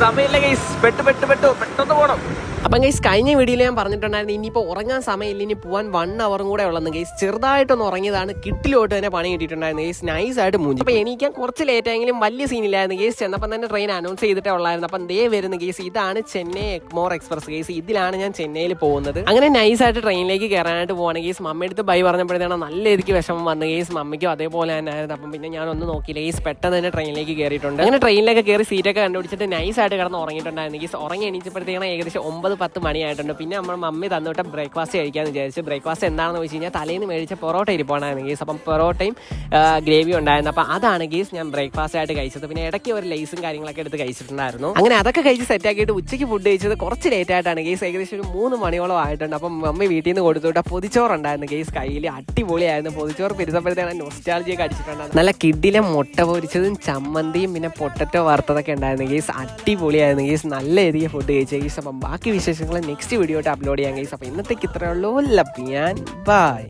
സമയമില്ല ഗൈസ് പെട്ടു പെട്ടു പെട്ടു. പെട്ടെന്ന് അപ്പം ഗൈസ് കഴിഞ്ഞ വീഡിയോയിൽ ഞാൻ പറഞ്ഞിട്ടുണ്ടായിരുന്നു ഇനിയിപ്പോൾ ഉറങ്ങാൻ സമയമില്ല ഇനി പോകാൻ വൺ അവറും കൂടെ ഉള്ളതെന്ന് ഗൈസ് ചെറുതായിട്ടൊന്ന് ഉറങ്ങിയതാണ് കിട്ടിലോട്ട് തന്നെ പണി കിട്ടിയിട്ടുണ്ടായിരുന്നു ഗൈസ് നൈസായിട്ട് മൂഞ്ചി. അപ്പോൾ എനിക്ക് കുറച്ച് ലേറ്റ് ആയെങ്കിലും വലിയ സീനില്ലായിരുന്നു ഗൈസ് ചെന്നപ്പം തന്നെ ട്രെയിൻ അനൗൺസ് ചെയ്തിട്ടേ ഉള്ളായിരുന്നു. അപ്പം ദേ വരുന്ന ഗൈസ് ഇതാണ് ചെന്നൈ എക്മോർ എക്സ്പ്രസ് ഗൈസ് ഇതിലാണ് ഞാൻ ചെന്നൈയിൽ പോകുന്നത്. അങ്ങനെ നൈസായിട്ട് ട്രെയിനിലേക്ക് കയറാനായിട്ട് പോവാണ് ഗൈസ് മമ്മിയെടുത്ത് ബൈ പറഞ്ഞപ്പോഴത്തേണ് നല്ല രീതിക്ക് വിഷമം വന്നു ഗൈസ് മമ്മിക്കും അതേപോലെ തന്നെ ആയിരുന്നു. അപ്പം പിന്നെ ഞാൻ ഒന്ന് നോക്കിയില്ല ഗൈസ് പെട്ടെന്ന് തന്നെ ട്രെയിനിലേക്ക് കയറിയിട്ടുണ്ട് അങ്ങനെ ട്രെയിനിലേക്ക് കയറി സീറ്റൊക്കെ കണ്ടുപിടിച്ചിട്ട് നൈസായിട്ട് കിടന്ന് ഉറങ്ങിയിട്ടുണ്ടായിരുന്നു ഗൈസ് ഉറങ്ങി എണീച്ചപ്പോഴത്തേക്കാണ് ഏകദേശം ഒമ്പത് പത്ത് മണിയായിട്ടുണ്ട്. പിന്നെ നമ്മൾ മമ്മി തന്നിട്ട് ബ്രേക്ക്ഫാസ്റ്റ് കഴിക്കാമെന്ന് വിചാരിച്ചു. ബ്രേക്ക്ഫാസ്റ്റ് എന്താണെന്ന് വെച്ച് കഴിഞ്ഞാൽ തലേന്ന് മേടിച്ച പൊറോട്ട ഇരിപ്പോണായിരുന്നു ഗീസ് അപ്പം പൊറോട്ടയും ഗ്രേവി ഉണ്ടായിരുന്നു. അപ്പം അതാണ് ഗീസ് ഞാൻ ബ്രേക്ക്ഫാസ്റ്റ് ആയിട്ട് കഴിച്ചത്. പിന്നെ ഇടയ്ക്ക് ഒരു ലൈസും കാര്യങ്ങളൊക്കെ എടുത്ത് കഴിച്ചിട്ടുണ്ടായിരുന്നു. അങ്ങനെ അതൊക്കെ കഴിച്ച് സെറ്റാക്കിയിട്ട് ഉച്ചയ്ക്ക് ഫുഡ് കഴിച്ചത് കുറച്ച് ലേറ്റ് ആയിട്ടാണ് ഗീസ് ഏകദേശം ഒരു മൂന്ന് മണിയോളം ആയിട്ടുണ്ട്. അപ്പം മമ്മി വീട്ടിൽ നിന്ന് കൊടുത്തുവിട്ട പൊതിച്ചോറുണ്ടായിരുന്നു ഗീസ് കയ്യിൽ അടിപൊളിയായിരുന്നു. പൊതിച്ചോറ് പിരിച്ചപ്പോഴത്തേക്കാണ് നൊസ്റ്റാൾജിയൊക്കെ അടിച്ചിട്ടുണ്ടായിരുന്നു. നല്ല കിഡിലെ മുട്ട പൊരിച്ചതും ചമ്മന്തിയും പിന്നെ പൊട്ടറ്റോ വറുത്തതൊക്കെ ഉണ്ടായിരുന്നു ഗീസ് അടിപൊളിയായിരുന്നു ഗീസ് നല്ല രീതിയിൽ ഫുഡ് കഴിച്ചു ഗീസ് അപ്പം ബാക്കി വിശേഷങ്ങൾ നെക്സ്റ്റ് വീഡിയോ ആയിട്ട് അപ്ലോഡ് ചെയ്യാൻ കഴിയും അപ്പോൾ ഇന്നത്തേക്ക് ഇത്രയുള്ളൂ ഉള്ളൂ. ബായ്